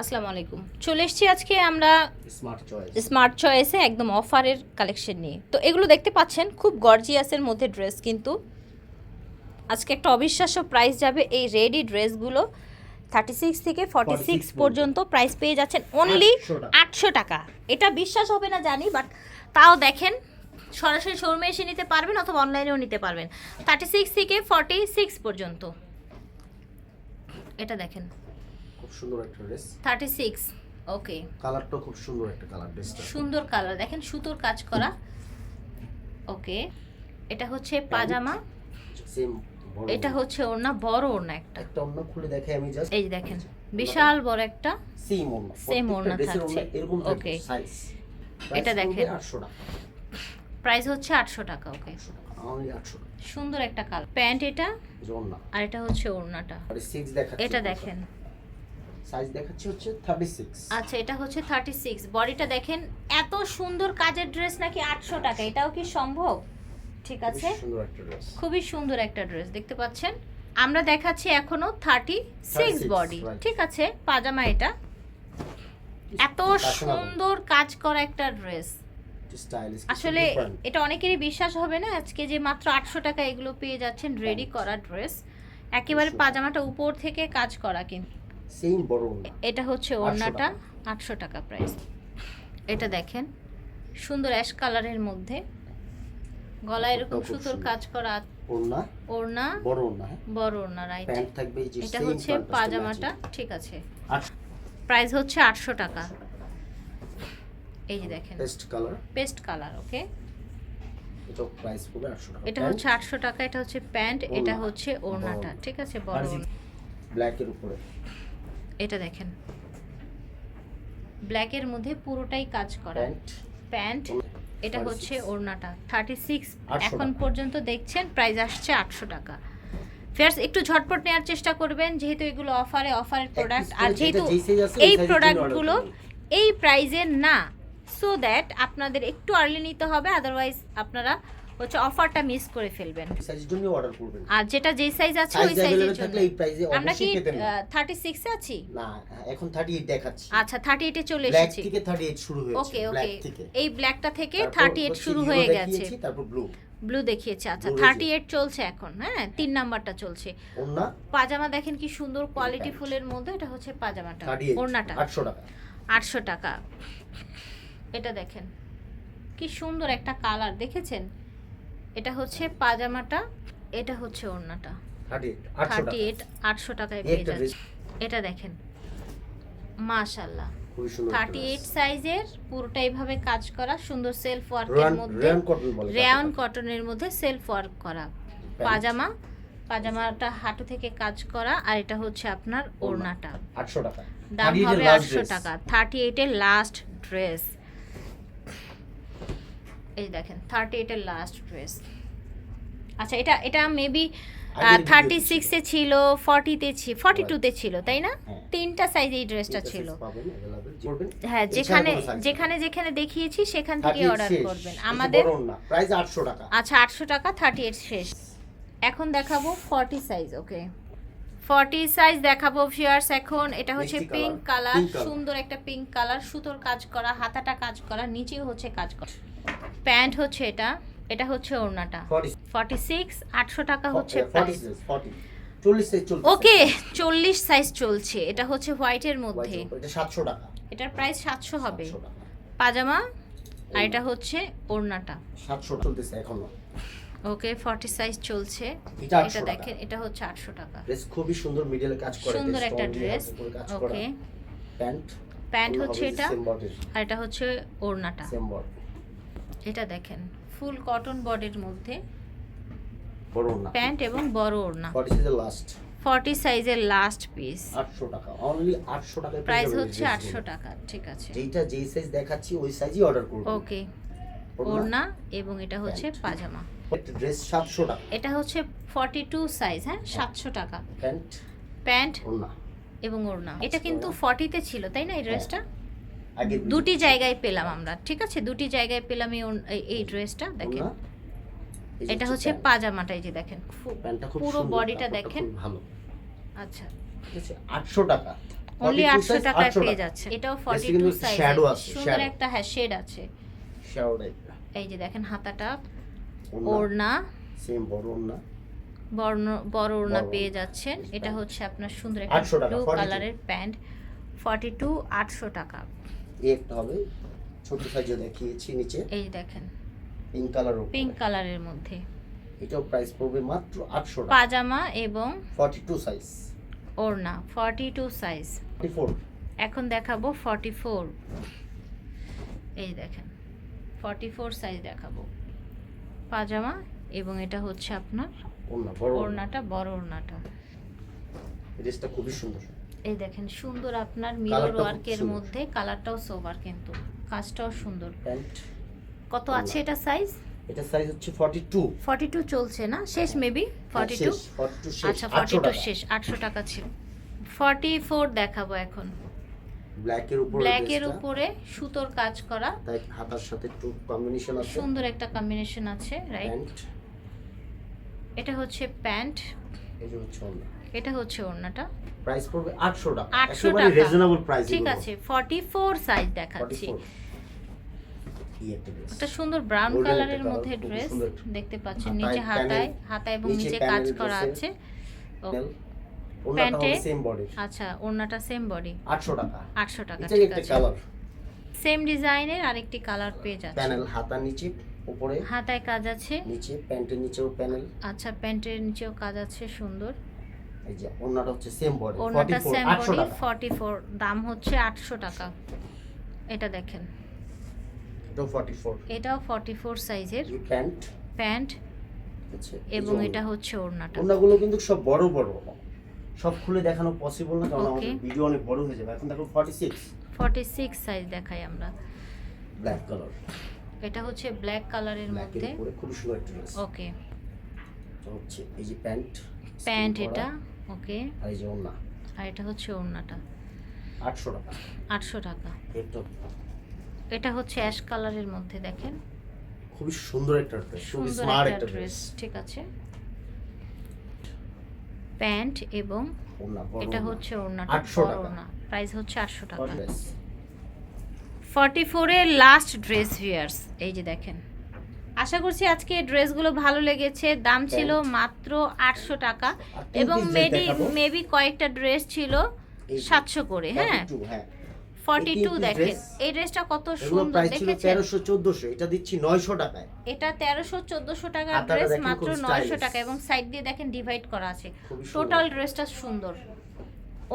আসসালামু আলাইকুম। চলে এসেছি আজকে আমরা স্মার্ট চয়েস স্মার্ট চয়েসে একদম অফারের কালেকশন নিয়ে। তো এগুলো দেখতে পাচ্ছেন খুব গর্জিয়াসের মধ্যে ড্রেস কিন্তু। আজকে একটা অবিশ্বাস্য প্রাইস যাবে এই রেডি ড্রেসগুলো থার্টি সিক্স থেকে ফর্টি সিক্স পর্যন্ত প্রাইস পেয়ে যাচ্ছেন অনলি আটশো টাকা। এটা বিশ্বাস হবে না জানি বাট তাও দেখেন সরাসরি শোরুমে এসে নিতে পারবেন অথবা অনলাইনেও নিতে পারবেন। থার্টি সিক্স থেকে ফর্টি সিক্স পর্যন্ত। এটা দেখেন। খুব সুন্দর একটা ড্রেস। থার্টি সিক্স ওকে কালারটা খুব সুন্দর একটা কালার ড্রেসটা। সুন্দর কালার দেখেন সুতোর কাজ করা। ওকে এটা হচ্ছে পাজামা। সেম এটা হচ্ছে ওড়না বড় ওড়না একটা। একটা অন্য খুলে দেখে আমি জাস্ট এই দেখেন বিশাল বড় একটা। সেম অন্য Same ওড়না থাকছে। এরকম Okay. সাইজ এটা দেখেন। 800 টাকা। প্রাইস হচ্ছে আটশো টাকা ওকে 800 800 সুন্দর একটা কালার। প্যান্ট এটা জন না আর এটা হচ্ছে ওড়নাটা। আর 6 দেখাচ্ছি এটা দেখেন। সাইজ দেখাচ্ছি হচ্ছে 36 আচ্ছা এটা হচ্ছে থার্টি সিক্স বডিটা দেখেন এত সুন্দর কাজের ড্রেস নাকি আটশো টাকা। এটাও কি সম্ভব? ঠিক আছে? খুবই সুন্দর একটা ড্রেস দেখতে পাচ্ছেন? আমরা দেখাচ্ছি এখনও থার্টি সিক্স 36, বডি ঠিক আছে? পাজামা এটা। এত সুন্দর কাজ করা একটা ড্রেস আসলে এটা অনেকেরই বিশ্বাস হবে না আজকে যে মাত্র আটশো টাকা এগুলো পেয়ে যাচ্ছেন রেডি করা ড্রেস একেবারে পাজামাটা উপর থেকে কাজ করা কিন্তু। সেম বড় ওড়না এটা হচ্ছে ওড়নাটা। আটশো টাকা প্রাইস এটা দেখেন সুন্দর অ্যাশ কালারের মধ্যে। গলায় এরকম সুতোর। কাজ করা ওড়না? ওড়না বড় ওড়না হ্যাঁ? বড় ওড়না রাইট প্যান্ট থাকবে এই যে এটা হচ্ছে পাজামাটা ঠিক আছে। প্রাইস হচ্ছে আটশো টাকা। এই যে দেখেন। Paste colour paste colour okay এটা প্রাইস পড়বে 800 টাকা। এটা হচ্ছে আটশো টাকা এটা হচ্ছে প্যান্ট এটা হচ্ছে ওড়নাটা ঠিক আছে? বড় ওড়না। ব্ল্যাক এর উপরে। এটা দেখেন। ব্ল্যাকের মধ্যে পুরোটাই কাজ করা। প্যান্ট এটা হচ্ছে ওড়নাটা। থার্টি সিক্স এখন পর্যন্ত দেখছেন প্রাইস আসছে আটশো টাকা। ফেয়ার্স একটু ঝটপট নেওয়ার চেষ্টা করবেন যেহেতু এগুলো অফারে অফারের প্রোডাক্ট আর যেহেতু এই প্রোডাক্টগুলো এই প্রাইজের না সো দ্যাট আপনাদের একটু আর্লি নিতে হবে আদারওয়াইজ আপনারা হচ্ছে অফারটা মিস করে ফেলবেন। আর যেটা যেই সাইজ আছে ওই সাইজের জন্য। আমরা কি 36 এ আছি? না এখন 38 দেখাচ্ছি। আচ্ছা 38 এ চলে এসেছি। ব্ল্যাক থেকে 38 শুরু হয়েছে ওকে ওকে এই ব্ল্যাকটা থেকে 38 শুরু হয়ে গেছে। তারপর ব্লু ব্লু দেখিয়েছে আচ্ছা থার্টি এইট চলছে এখন হ্যাঁ তিন নাম্বারটা চলছে। পাজামা দেখেন কি সুন্দর কোয়ালিটি ফুলের মধ্যে এটা হচ্ছে পাজামাটা ওড়নাটা। আটশো টাকা। আটশো টাকা। এটা দেখেন কি সুন্দর একটা কালার দেখেছেন? এটা হচ্ছে পাজামাটা এটা হচ্ছে ওড়নাটা। 38 800 থার্টি টাকা। এইট আটশো টাকায় পেয়ে যাচ্ছে। এটা দেখেন। মাশাল্লাহ থার্টি এইট সাইজের পুরোটা এইভাবে কাজ করা সুন্দর সেলফ ওয়ার্কের মধ্যে। রেয়ান কটনের মধ্যে সেলফ ওয়ার্ক করা। পাজামা পাজামাটা হাঁটু থেকে কাজ করা আর এটা হচ্ছে আপনার ওড়নাটা। 800 টাকা। দাম হবে আটশো টাকা। থার্টি এইটের লাস্ট ড্রেস এই দেখেন থার্টি এইটের লাস্ট ড্রেস আচ্ছা এটা এটা মেবি থার্টি সিক্সে ছিল। ফর্টিতে ছিল ফর্টি টুতে ছিল তাই না? হ্যাঁ। তিনটা সাইজ এই ড্রেসটা ছিল। হ্যাঁ যেখানে। যেখানে যেখানে দেখিয়েছি সেখান থেকে অর্ডার করবেন। আমাদের বড় প্রাইস 800 টাকা। আচ্ছা আটশো টাকা থার্টি এইট শেষ। এখন দেখাবো forty size okay forty size দেখাবো ফিয়ার্স এখন এটা হচ্ছে পিঙ্ক কালার সুন্দর একটা পিঙ্ক কালার সুতোর কাজ করা হাতাটা কাজ করা নিচেও হচ্ছে কাজ করা। প্যান্ট হচ্ছে এটা এটা হচ্ছে ওড়নাটা। Forty six. আটশো টাকা হচ্ছে 40 40 40 ওকে চল্লিশ সাইজ চলছে। এটা হচ্ছে হোয়াইটের মধ্যে। এটা 700 টাকা। এটার প্রাইস সাতশো হবে। পাজামা আর এটা হচ্ছে ওড়নাটা। 700 চলতেছে এখনও। ওকে ফর্টি সাইজ চলছে। এটা 800। দেখেন এটা হচ্ছে আটশো টাকা। ড্রেস খুবই সুন্দর মিডলে কাজ করে সুন্দর একটা ড্রেস ওকে। প্যান্ট প্যান্ট হচ্ছে এটা আর এটা হচ্ছে ওড়নাটা। সেম বডি এটা দেখেন ফুল কটন বডির মধ্যে প্যান্ট এবং বড় ওড়না। 40 ইজ দ্য লাস্ট ফর্টি সাইজের লাস্ট পিস 800 টাকা। অনলি 800 টাকায় পেয়ে প্রাইস হচ্ছে আটশো টাকা ঠিক আছে। যেইটা যেই সাইজ দেখাচ্ছি ওই সাইজই অর্ডার করুন ওকে ওড়না। এবং এটা হচ্ছে পাজামা। ড্রেস 700 টাকা। এটা হচ্ছে ফর্টি টু সাইজ হ্যাঁ। সাতশো টাকা। প্যান্ট প্যান্ট এবং ওড়না। এটা কিন্তু ফর্টিতে ছিল তাই না এই ড্রেসটা আগে দুটি জায়গায় পেলাম আমরা ঠিক আছে? দুটি জায়গায় পেলাম এই ড্রেসটা দেখেন। এটা হচ্ছে। পাজামাটা এই যে দেখেন। প্যান্টটা খুব পুরো বডিটা দেখেন। ভালো। আচ্ছা। 800 টাকা। অনলি 42 আটশো টাকায় পেয়ে যাচ্ছে। এটাও ফর্টি টু সাইজ সুন্দর একটা হ্যাঁ শেড আছে। এই যে দেখেন হাতাটা। ওড়না। সেম বড় ওড়না। বর্ণ বড় ওড়না পেয়ে যাচ্ছেন। এটা হচ্ছে আপনার সুন্দর একটা 800 টাকা, ব্লু কালারের প্যান্ট ফর্টি টু আটশো টাকা। এই একটা হবে। ছোট সাইজে দেখিয়েছি নিচে। এই দেখেন। পিঙ্ক কালার পিঙ্ক কালারের মধ্যে। এটাও প্রাইস পড়বে মাত্র আটশো টাকা। পাজামা এবং ফর্টি টু সাইজ ওড়না। Forty two size forty four এখন দেখাবো ফর্টি ফোর এই দেখেন। ফর্টি ফোর সাইজ দেখাবো। পাজামা এবং এটা হচ্ছে আপনার ওড়না বড় ওড়নাটা বড় ওড়নাটা। ড্রেসটা খুবই সুন্দর। এই দেখেন সুন্দর আপনার মিরর ওয়ার্কের মধ্যে কালারটাও সোবার কিন্তু। কাজটাও সুন্দর। কত আছে এটা সাইজ এটা সাইজ হচ্ছে ফর্টি টু ফর্টি টু চলছে না? শেষ মেবি ফর্টি টু শেষ আচ্ছা ফর্টি আটশো টু টাকা। শেষ আটশো টাকা ছিল। ফর্টি ফোর দেখাবো এখন। ব্ল্যাকের উপর ব্ল্যাকের উপরে সুতোর কাজ করা। তাই হাতার সাথে একটু কম্বিনেশন আছে। সুন্দর একটা কম্বিনেশন আছে রাইট এটা হচ্ছে প্যান্ট এই যে হচ্ছে এটা হচ্ছে ওড়নাটা। প্রাইস পড়বে আটশো টাকা। 800 একেবারে টাকা। রিজনেবল প্রাইস ঠিক আছে ফর্টি ফোর সাইজ দেখাচ্ছি একটা সুন্দর ব্রাউন কালারের মধ্যে ড্রেস দেখতে পাচ্ছেন নিচে হাতায় হাতায় এবং নিচে কাজ করা আছে। প্যান্টে আচ্ছা ওড়নাটা সেম বডি আটশো টাকা। আটশো টাকা ঠিক আছে। কালার সেম ডিজাইনের আরেকটি কালার পেয়ে যাচ্ছে। প্যানেল হাতার নিচে উপরে। হাতায় কাজ আছে। নিচে প্যান্টের নিচেও প্যানেল আচ্ছা প্যান্টের নিচেও কাজ আছে সুন্দর। এই যে ওড়নাটা হচ্ছে সেম বডি ওড়নাটা সেম 44 800 বডি টাকা। ফর্টি ফোর দাম হচ্ছে আটশো টাকা। এটা দেখেন। এটাও 44 এটাও ফর্টি ফোর সাইজের প্যান্ট প্যান্ট এবং এটা হচ্ছে ওড়নাটা। ওড়নাগুলো কিন্তু সব বড় বড়। সব খুলে দেখানো পসিবল না কারণ আমাদের ভিডিও অনেক বড় হয়ে যাবে। এখন দেখো 46 ফর্টি সিক্স সাইজ দেখাই আমরা। ব্ল্যাক কালার এটা হচ্ছে ব্ল্যাক কালারের মধ্যে। খুব সুন্দর একটা ড্রেস ওকে হচ্ছে এই যে প্যান্ট। প্যান্ট এটা। ওকে? আর এই যে ওড়না। আর এটা হচ্ছে ওড়নাটা। 800 টাকা। আটশো টাকা। এটা হচ্ছে অ্যাশ কালারের মধ্যে দেখেন। খুবই সুন্দর একটা ড্রেস খুবই স্মার্ট একটা ড্রেস ঠিক আছে। প্যান্ট এবং এটা হচ্ছে ওড়নাটা 800 টাকা। ওড়না। প্রাইস হচ্ছে আটশো টাকা। ড্রেস। ফর্টি ফোরের লাস্ট ড্রেস ভিয়ার্স এই যে দেখেন। আশা করছি আজকে এই ড্রেসগুলো ভালো লেগেছে। দাম ছিল মাত্র আটশো টাকা এবং piece dress মেবি মেবি কয়েকটা ড্রেস ছিল সাতশো করে হ্যাঁ। 42, হ্যাঁ। ফর্টি টু দেখেন। এই ড্রেসটা কত সুন্দর দেখেছেন? তেরোশো চোদ্দশো এটা দিচ্ছি নয়শো টাকায়। এটা তেরোশো চোদ্দশো টাকার ড্রেস মাত্র নয়শো টাকা এবং সাইড দিয়ে দেখেন ডিভাইড করা আছে। টোটাল ড্রেসটা সুন্দর।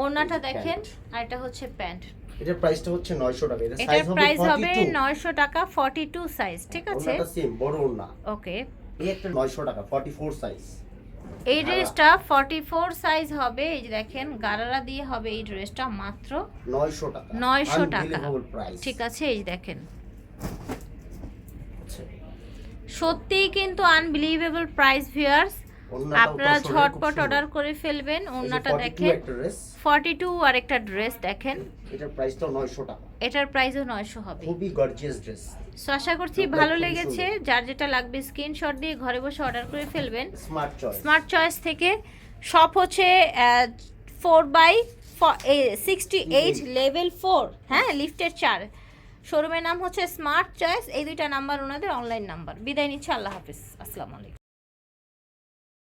ওড়নাটা দেখেন আর এটা হচ্ছে প্যান্ট। এটার প্রাইসটা হচ্ছে নয়শো টাকা। এটা সাইজ হবে প্রাইস হবে 42 নয়শো টাকা ফর্টি টু সাইজ ঠিক আছে? ওড়নাটা সেম বড় ওড়না। ওকে। একটা নয়শো টাকা ফর্টি ফোর সাইজ এই ড্রেসটা ফর্টি ফোর সাইজ হবে এই যে দেখেন গারারা দিয়ে হবে এই ড্রেসটা মাত্র নয়শো টাকা। 900 টাকা। ঠিক আছে এই দেখেন। সত্যিই কিন্তু আনবিলিভেবল প্রাইস ভিউয়ার্স আপনারা ঝটপট অর্ডার করে ফেলবেন ওড়নাটা দেখেন। একটা ড্রেস ফর্টি টু আর একটা ড্রেস দেখেন। এটার প্রাইসটাও নয়শো টাকা। এটার প্রাইসও নয়শো হবে। খুবই গর্জিয়াস ড্রেস সো আশা করছি ভালো লেগেছে। যার যেটা লাগবে স্ক্রিনশট দিয়ে ঘরে বসে অর্ডার করে ফেলবেন। স্মার্ট চয়েস স্মার্ট চয়েস থেকে শপ হচ্ছে four by sixty eight level four হ্যাঁ লিফটের চার। শোরুমের নাম হচ্ছে স্মার্ট চয়েস এই দুইটা নাম্বার ওনাদের অনলাইন নাম্বার বিদায় নিচ্ছে আল্লাহ হাফিজ। আসসালামু আলাইকুম।